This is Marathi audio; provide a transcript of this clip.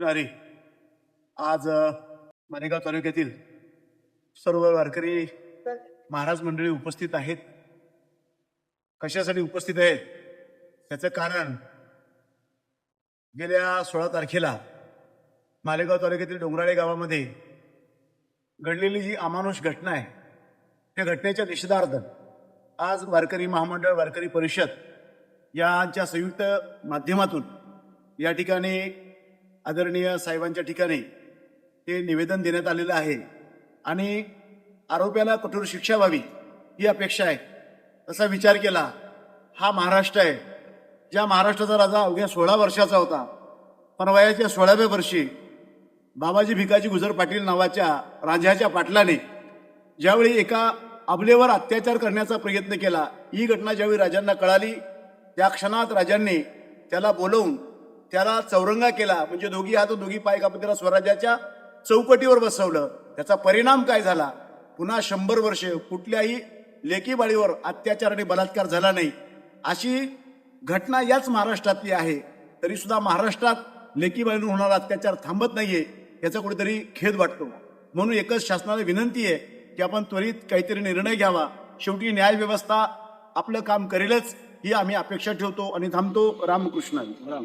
अरे आज मालेगाव तालुक्यातील सर्व वारकरी महाराज मंडळी उपस्थित आहेत. कशासाठी उपस्थित आहेत? त्याचं कारण गेल्या सोळा तारखेला मालेगाव तालुक्यातील डोंगराळे गावामध्ये घडलेली जी अमानुष घटना आहे त्या घटनेच्या निषेधार्थ आज वारकरी महामंडळ वारकरी परिषद यांच्या संयुक्त माध्यमातून या ठिकाणी आदरणीय साहेबांच्या ठिकाणी ते निवेदन देण्यात आलेलं आहे. आणि आरोप्याला कठोर शिक्षा व्हावी ही अपेक्षा आहे. असा विचार केला हा महाराष्ट्र आहे. ज्या महाराष्ट्राचा राजा अवघ्या सोळा वर्षाचा होता पण वयाच्या सोळाव्या वर्षी बाबाजी भिकाजी गुजर पाटील नावाच्या राजाच्या पाटलाने ज्यावेळी एका अबलेवर अत्याचार करण्याचा प्रयत्न केला ही घटना ज्यावेळी राजांना कळाली त्या क्षणात राजांनी त्याला बोलवून त्याला चौरंगा केला. म्हणजे दोघी हात दोघी पाय कापून त्याला स्वराज्याच्या चौकटीवर बसवलं. त्याचा परिणाम काय झाला? पुन्हा शंभर वर्षे कुठल्याही लेकीबाळीवर अत्याचार आणि बलात्कार झाला नाही. अशी घटना याच महाराष्ट्रातली आहे. तरी सुद्धा महाराष्ट्रात लेकीबाळीवर होणारा अत्याचार थांबत नाहीये याचा कुठेतरी खेद वाटतो. म्हणून एकच शासनाला विनंती आहे की आपण त्वरित काहीतरी निर्णय घ्यावा. शेवटी न्यायव्यवस्था आपलं काम करेलच ही आम्ही अपेक्षा ठेवतो आणि थांबतो. रामकृष्ण. राम